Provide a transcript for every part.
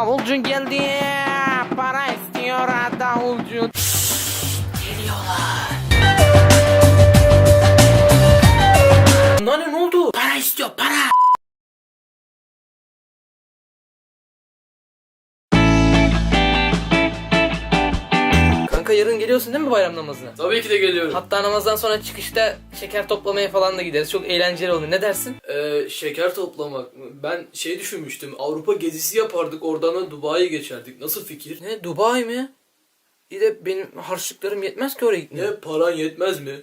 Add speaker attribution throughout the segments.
Speaker 1: Davulcu geldi. Para istiyor davulcu. Geliyorlar. Yarın geliyorsun değil mi bayram namazına?
Speaker 2: Tabii ki de geliyorum.
Speaker 1: Hatta namazdan sonra çıkışta şeker toplamaya falan da gideriz. Çok eğlenceli olur. Ne dersin?
Speaker 2: Ee, şeker toplamak mı? Ben şey düşünmüştüm. Avrupa gezisi yapardık. Oradan da Dubai'ye geçerdik. Nasıl fikir?
Speaker 1: Ne Dubai mi? İyi de benim harçlıklarım yetmez ki oraya gitmeye.
Speaker 2: Ne paran yetmez mi?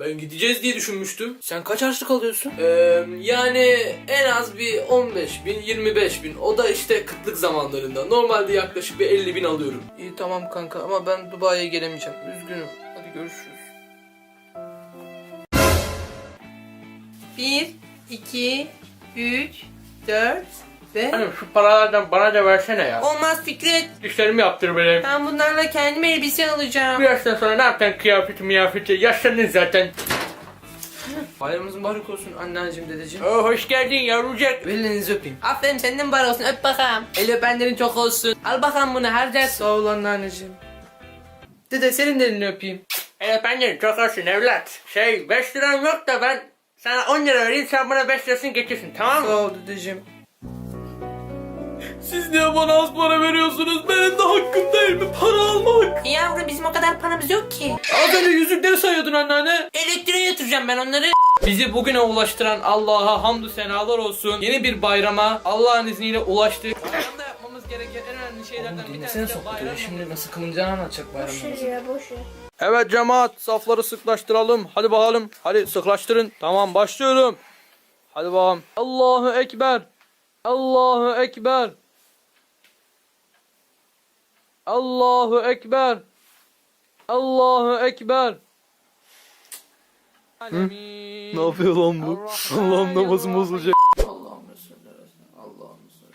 Speaker 2: Ben gideceğiz diye düşünmüştüm.
Speaker 1: Sen kaç harçlık alıyorsun?
Speaker 2: Ee, yani en az bir 15 bin, 25 bin. O da işte kıtlık zamanlarında. Normalde yaklaşık bir 50 bin alıyorum.
Speaker 1: İyi tamam kanka ama ben Dubai'ye gelemeyeceğim. Üzgünüm. Hadi görüşürüz.
Speaker 3: 1, 2, 3, 4, işte.
Speaker 1: Hanım şu paralardan bana da versene ya.
Speaker 3: Olmaz Fikret.
Speaker 1: Dişlerimi yaptır benim.
Speaker 3: Ben bunlarla kendime elbise alacağım.
Speaker 1: Bir yaştan sonra ne yapacaksın kıyafeti miyafeti? Yaşlandın zaten. Bayramımız mübarek olsun anneanneciğim dedeciğim. Oo, hoş geldin yavrucak. Verin elinizi öpeyim.
Speaker 3: Aferin senden bar olsun öp bakalım. El öpenlerin çok olsun. Al bakalım bunu her ders.
Speaker 1: Sağ ol anneanneciğim. Dede senin de elini öpeyim. El öpenlerin çok olsun evlat. Şey 5 liram yok da ben sana 10 lira vereyim sen bana 5 lirasını getirsin tamam mı? Sağ ol dedeciğim.
Speaker 2: Siz niye bana az para veriyorsunuz? Benim de hakkım değil mi para almak?
Speaker 3: Yavrum bizim o kadar paramız yok ki.
Speaker 1: Az önce yüzükleri sayıyordun anneanne.
Speaker 3: Elektriğe yatıracağım ben onları.
Speaker 1: Bizi bugüne ulaştıran Allah'a hamdü senalar olsun. Yeni bir bayrama Allah'ın izniyle ulaştık. Bayramda yapmamız gereken en önemli şeylerden bir tanesi de bayram. Şimdi nasıl kılınacağını anlatacak bayramımızı.
Speaker 4: ya boş ver.
Speaker 1: Evet cemaat safları sıklaştıralım. Hadi bakalım. Hadi sıklaştırın. Tamam başlıyorum. Hadi bakalım. Allahu Ekber. Allahu Ekber. Allahu Ekber. Allahu Ekber.
Speaker 2: Ne yapıyor lan bu? Allah'ım namazım bozulacak.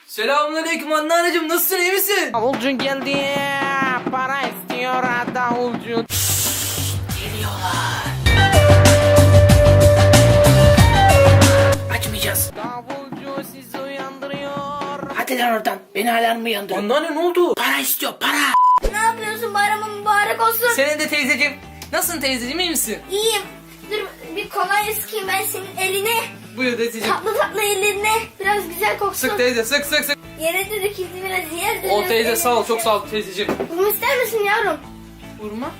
Speaker 1: Selamünaleyküm anneanneciğim nasılsın iyi misin?
Speaker 5: Davulcu geldi. Para istiyor davulcu.
Speaker 3: Açmayacağız.
Speaker 5: Davulcu sizi
Speaker 3: Hadi lan oradan. Beni alarmı yandır.
Speaker 1: Anneanne ne oldu?
Speaker 3: Para istiyor para.
Speaker 4: Ne yapıyorsun bayramın mübarek olsun.
Speaker 3: Senin de teyzeciğim. Nasılsın teyzeciğim iyi misin?
Speaker 4: İyiyim. Dur bir kolonya sıkayım ben senin eline.
Speaker 1: Buyur dedeciğim.
Speaker 4: Tatlı tatlı ellerine. Biraz güzel koksun.
Speaker 1: Sık teyze sık sık sık.
Speaker 4: Yere de döküldü biraz yer
Speaker 1: O teyze sağ ol çok sağ ol teyzeciğim.
Speaker 4: Bunu ister misin yavrum?
Speaker 3: Vurma.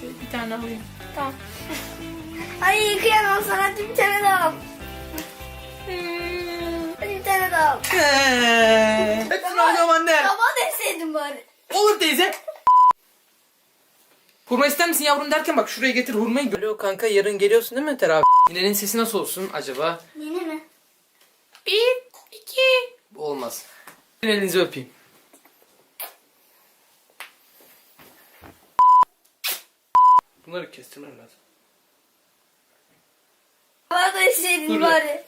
Speaker 3: Şöyle bir tane alayım.
Speaker 4: Tamam. Ay kıyamam sana bir tane daha al. Hmm, Daha al.
Speaker 1: Hepsini alıyorum anne.
Speaker 4: Tabağı deseydin bari.
Speaker 1: Olur teyze. Hurma ister misin yavrum derken bak şuraya getir hurmayı. Alo kanka yarın geliyorsun değil mi teravih? Ninenin sesi nasıl olsun acaba?
Speaker 4: Yeni mi?
Speaker 3: Bir, iki.
Speaker 1: Bu olmaz. Elinizi öpeyim. Bunları kestirmem lazım.
Speaker 4: Tabağı deseydin
Speaker 1: Dur.
Speaker 4: bari.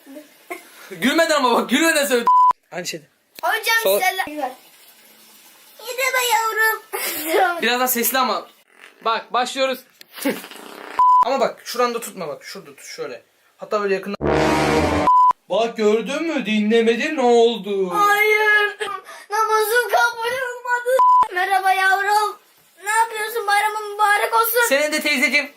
Speaker 1: Gülmeden ama bak gülmeden söyle. Aynı şeyde.
Speaker 4: Hocam
Speaker 1: Sol-
Speaker 4: selam. Yine be yavrum.
Speaker 1: Biraz daha sesli ama. Bak başlıyoruz. ama bak şuranda tutma bak. Şurada tut şöyle. Hatta böyle yakından. Bak gördün mü dinlemedin ne oldu?
Speaker 4: Hayır. Namazım kabul olmadı. Merhaba yavrum. Ne yapıyorsun bayramın mübarek olsun.
Speaker 1: Senin de teyzeciğim.